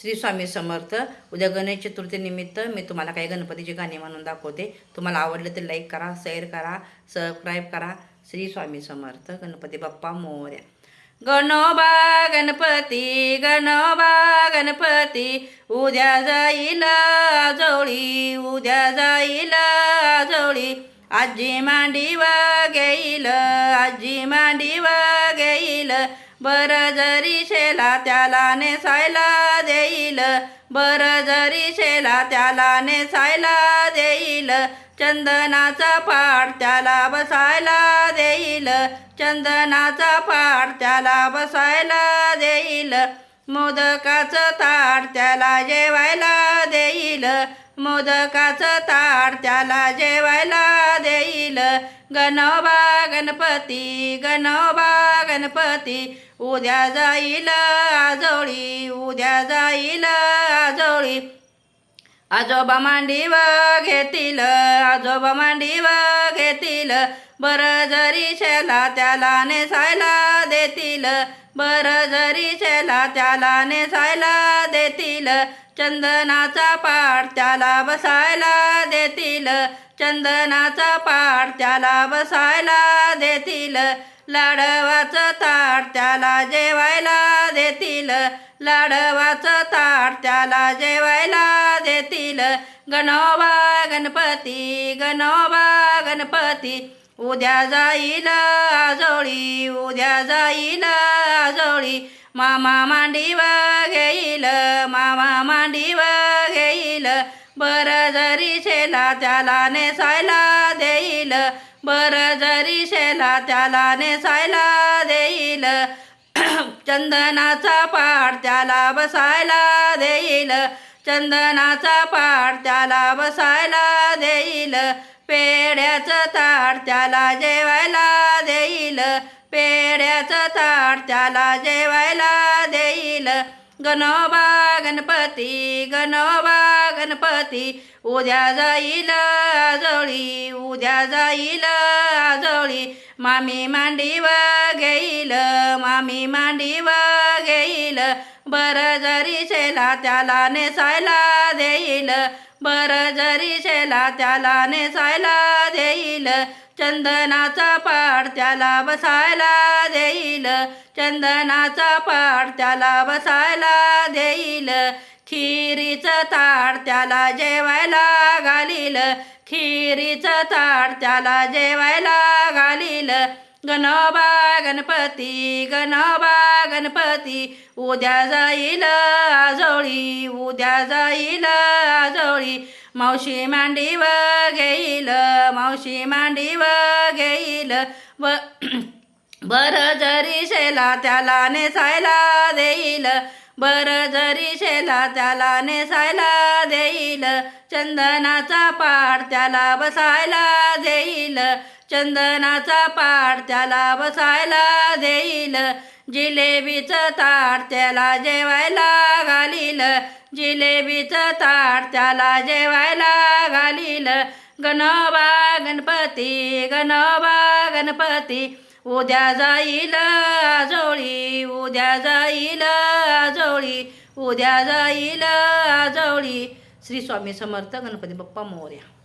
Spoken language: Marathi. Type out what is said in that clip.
श्री स्वामी समर्थ. उद्या गणेश चतुर्थीनिमित्त मी तुम्हाला काही गणपतीची गाणी म्हणून दाखवते. तुम्हाला आवडलं तर लाईक करा शेअर करा सबस्क्राईब करा. श्री स्वामी समर्थ गणपती बाप्पा मोर्या. गणोबा गणपती गणोबा गणपती उद्या जाईल आजोळी उद्या जाईल आजोळी. आजी मांडीवा घेईल आजी मांडीवा घेईल. बर जरी शेला त्याला नेसायला देईल. बर जरी शेला त्याला नेसायला देईल. चंदनाचा पाठ त्याला बसायला देईल. चंदनाचा पाठ त्याला बसायला देईल. मोदकाचं ताट त्याला जेवायला देईल. मोदकाचं ताट त्याला जेवायला गणोबा गणपती गणोबा गणपती. उद्या जाईल आजोळी उद्या जाईल आजोळी. आजोबा मांडीव घेतील आजोबा मांडीव देतील. बर जरी शेला त्याला नेसायला देतील. बर जरी शेला त्याला नेसायला देतील. चंदनाचा पाठ त्याला बसायला देतील. चंदनाचा पाठ त्याला बसायला देतील. लाडवाचं ताट त्याला जेवायला देतील. लाडवाचं ताट त्याला जेवायला देतील. गणोबा गणपती गणोबा गणपती. उद्या जाईल आजोळी उद्या जाईल आजोळी. मामा मांडीव घेईल मामा मांडीव घेईल. बर जरी शेला त्याला नेसायला देईल. बर जरी शेला त्याला नेसायला चंदनाचा पाठ त्याला बसायला देईल. चंदनाचा पाठ त्याला बसायला देईल. पेड्याचं ताट त्याला जेवायला देईल. पेड्याचं ताट त्याला जेवायला देईल. गणोबा गणपती गणोबा गणपती उद्या जाईल आजोळी उद्या जाईल आजोळी. मामी मांडीवर घेईल मामी मांडीव घेईल बर जरी शेला त्याला नेसायला देईल बर जरी शेला त्याला नेसायला देईल चंदनाचा पाड त्याला बसायला देईल चंदनाचा पाड त्याला बसायला देईल खिरीचं ताड त्याला जेवायला घालील खिरीचं ताट त्याला जेवायला गणोबा गणपती गणोबा गणपती. उद्या जाईल आजोळी उद्या जाईल आजोळी. मावशी मांडीव घेईल मावशी मांडीव घेईल. व बर जरी शेला त्याला नेसायला देईल. बर जरी शेला त्याला नेसायला देईल. चंदनाचा पाठ त्याला बसायला देईल. चंदनाचा पाठ त्याला बसायला देईल. जिलेबीचं ताट त्याला जेवायला घालील. जिलेबीचं ताट त्याला जेवायला घालील. गणोबा गणपती गणोबा गणपती उद्या जाईल आजोळी उद्या जाईल आजोळी उद्या जाईल आजोळी. श्री स्वामी समर्थ गणपती बाप्पा मोर्या.